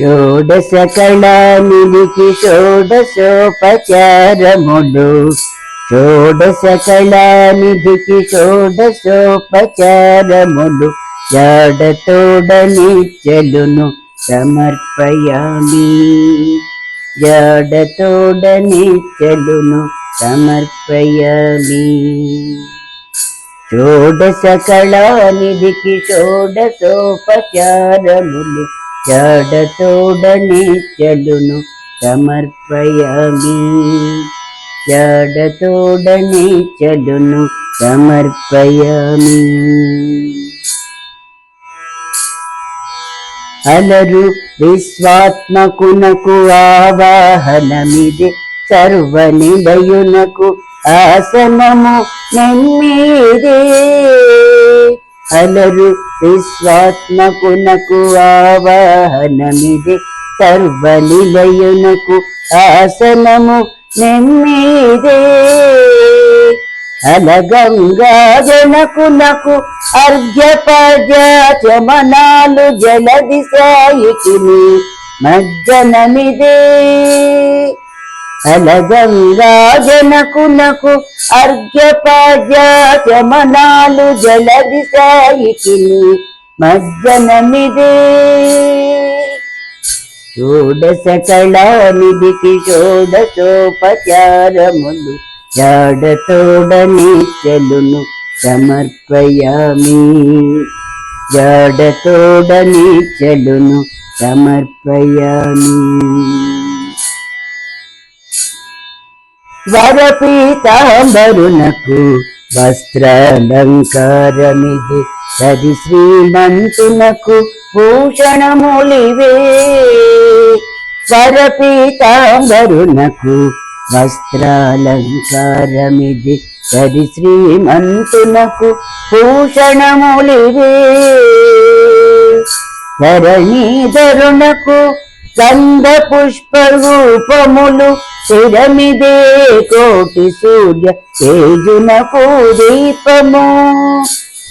షోడశ కళానిధికి షోడశోపచారములు షోడశ కళానిధికి షోడశోపచారములు. జాడతోడని చెలును సమర్పయామి. జాడతోడని చెలును సమర్పయామి. షోడశ కళానిధికి షోడశోపచారములు. జాడతోడని చెలును సమర్పయమి. జాడతోడని చెలును సమర్పయమి. అలరు విశ్వాత్మకునకు ఆవాహనమిది సర్వనిలయునకు ఆసనము నెమ్మీదే అలరు విశ్వాత్మకునకు ఆవాహనమిది సర్వనిలయునకు ఆసనము నెమ్మీదే అలగంగా జనకునకు అర్ఘ్యపజమనాలు జలది సాయికిని మజ్జనమిదే అలగంగా జనకునకు అర్ఘ్యపజమనాలు జలది సాయికిని మజ్జనమిదే షోడశ కళానిధికి షోడశోపచారములు జాడతోడని చెలును సమర్పయామి. జాడతోడని చెలును సమర్పయామి. వరపీతాంబరునకు వస్త్రాలంకారమిది సరి శ్రీమంతునకు భూషణములివే. వరపీతాంబరునకు వస్త్రాలంకారమిది సరి శ్రీమంతునకు భూషణములివే. ధరణీధరునకు గంధ పుష్ప రూపములు కోటి సూర్య తేజునకు దీపము.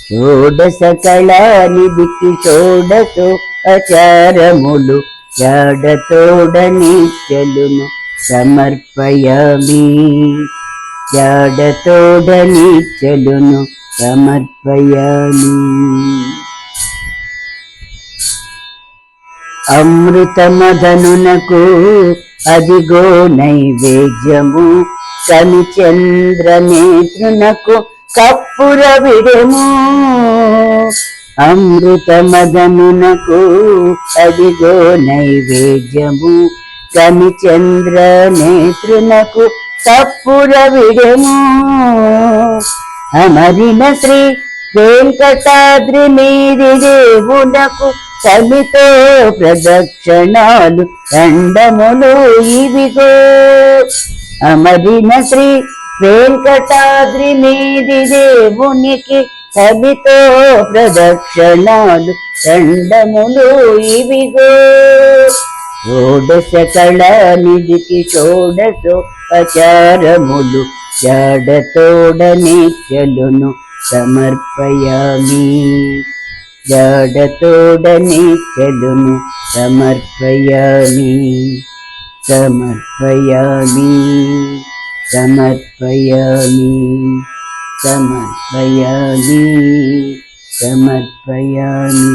షోడశ కళానిధికి షోడశో అచారములు జాడతోడని చెలును సమర్పయామి. జాడతోడని చెలును సమర్పయామి. అమృతమదనునకు అదిగో నైవేద్యము. కని చంద్రనేత్రునకు కప్పుర విడము. అమృతమదనునకు అదిగో నైవేద్యము. కని చంద్రనేత్రునకు కప్పుర విడము. అమరిన శ్రీ వెంకటాద్రి మీది దేవునకు సమితో ప్రదక్షిణాలు దండములు ఇవిగో. అమరిన శ్రీ వెంకటాద్రి మీది దేవునికి సమితో ప్రదక్షిణాలు దండములు ఇవిగో. షోడశ కళానిధికి షోడశో అచారములు జాడతోడని చెలును సమర్పయామి. జాడతోడని చెలును సమర్పయామి సమర్పయామి సమర్పయామి సమర్పయామి సమర్పయామి.